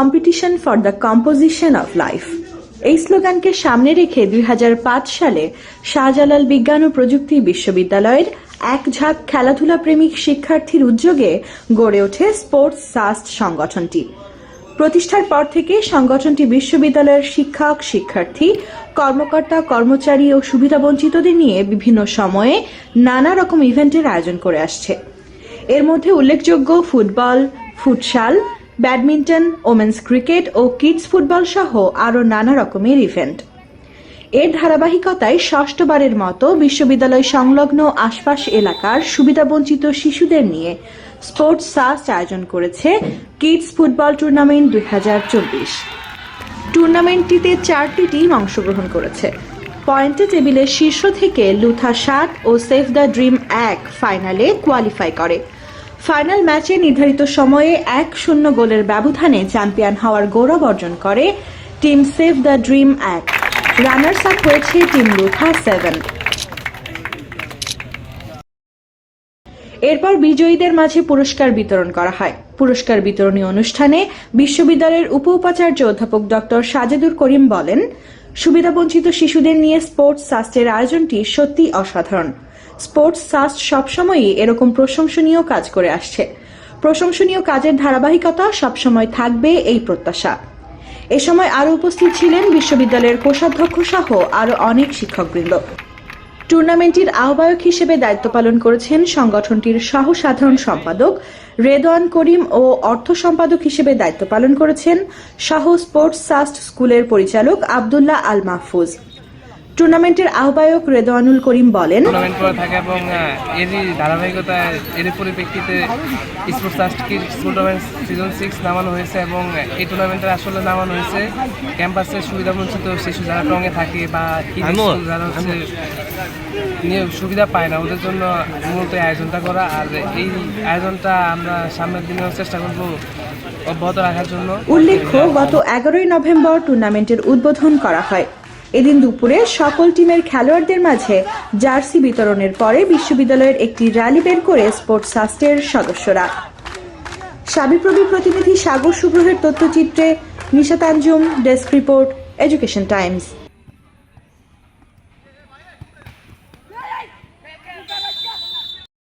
Competition for the composition of life এই স্লোগানকে সামনে রেখে দুই হাজার পাঁচ সালে শাহজালাল বিজ্ঞান ও প্রযুক্তি বিশ্ববিদ্যালয়ের এক ঝাঁক খেলাধুলা প্রেমিক শিক্ষার্থীর উদ্যোগে গড়ে ওঠে স্পোর্টস সাস্ট সংগঠনটি। প্রতিষ্ঠার পর থেকে সংগঠনটি বিশ্ববিদ্যালয়ের শিক্ষক, শিক্ষার্থী, কর্মকর্তা, কর্মচারী ও সুবিধাবঞ্চিতদের নিয়ে বিভিন্ন সময়ে নানা রকম ইভেন্টের আয়োজন করে আসছে। এর মধ্যে উল্লেখযোগ্য football, futsal badminton, women's cricket ও কিডস ফুটবল সহ আরও নানা রকমের ইভেন্ট। এর ধারাবাহিকতায় ষষ্ঠবারের মতো বিশ্ববিদ্যালয় সংলগ্ন আশপাশ এলাকার সুবিধাবঞ্চিত শিশুদের নিয়ে স্পোর্টস সাস্ট আয়োজন করেছে কিডস ফুটবল টুর্নামেন্ট দু হাজার চব্বিশ। টুর্নামেন্টটিতে চারটি টিম অংশগ্রহণ করেছে। পয়েন্টে টেবিলের শীর্ষ থেকে লুথা সাত ও সেভ দ্য ড্রিম এক ফাইনালে কোয়ালিফাই করে। ফাইনাল ম্যাচে নির্ধারিত সময়ে এক শূন্য গোলের ব্যবধানে চ্যাম্পিয়ন হওয়ার গৌরব অর্জন করে টিম সেভ দ্য ড্রিম এক। রানার্স আপ হয়েছে টিম লুথা সেভেন। এরপর বিজয়ীদের মাঝে পুরস্কার বিতরণ করা হয়। পুরস্কার বিতরণী অনুষ্ঠানে বিশ্ববিদ্যালয়ের উপ উপাচার্য অধ্যাপক ডক্টর সাজেদুর করিম বলেন, সুবিধাবঞ্চিত শিশুদের নিয়ে স্পোর্টস সাস্টের আয়োজনটি সত্যি অসাধারণ। স্পোর্টস সাস্ট সবসময়ই এরকম প্রশংসনীয় কাজ করে আসছে। প্রশংসনীয় কাজের ধারাবাহিকতা সবসময় থাকবে এই প্রত্যাশা। এ সময় আরও উপস্থিত ছিলেন বিশ্ববিদ্যালয়ের কোষাধ্যক্ষ সহ আরও অনেক শিক্ষকবৃন্দ। টুর্নামেন্টটির আহ্বায়ক হিসেবে দায়িত্ব পালন করেছেন সংগঠনটির সহ সাধারণ সম্পাদক রেদওয়ান করিম ও অর্থ সম্পাদক হিসেবে দায়িত্ব পালন করেছেন সহ স্পোর্টস সাস্ট স্কুলের পরিচালক আবদুল্লাহ আল মাহফুজ। টুর্নামেন্টের আহ্বায়ক রেদওয়ানুল করিম বলেন টুর্নামেন্ট করা থাকে এবং এরই ধারাবাহিকতায় এর পরিপ্রেক্ষিতে স্পোর্টস আস্টকির টুর্নামেন্ট সিজন সিক্স নামানো হয়েছে এবং এই টুর্নামেন্টে আসলে নামানো হয়েছে ক্যাম্পাসের সুবিধাবঞ্চিত শিশু যারা টঙ্গে থাকে বা যারা হচ্ছে নিয়ে সুবিধা পায় না ওদের জন্য মূলত আয়োজনটা করা। আর এই আয়োজনটা আমরা সামনের দিনেও চেষ্টা করব অব্যাহত রাখার জন্য। উল্লেখ্য গত এগারোই নভেম্বর টুর্নামেন্টের উদ্বোধন করা হয়। এদিন দুপুরে সকল টিমের খেলোয়াড়দের মাঝে জার্সি বিতরণের পরে বিশ্ববিদ্যালয়ের একটি র্যালি বের করে স্পোর্টস সাস্টের সদস্যরা। সাবিপ্রবি প্রতিনিধি সাগর সুগ্রহের তথ্যচিত্রে Nisha Tanjum desk report, Education Times.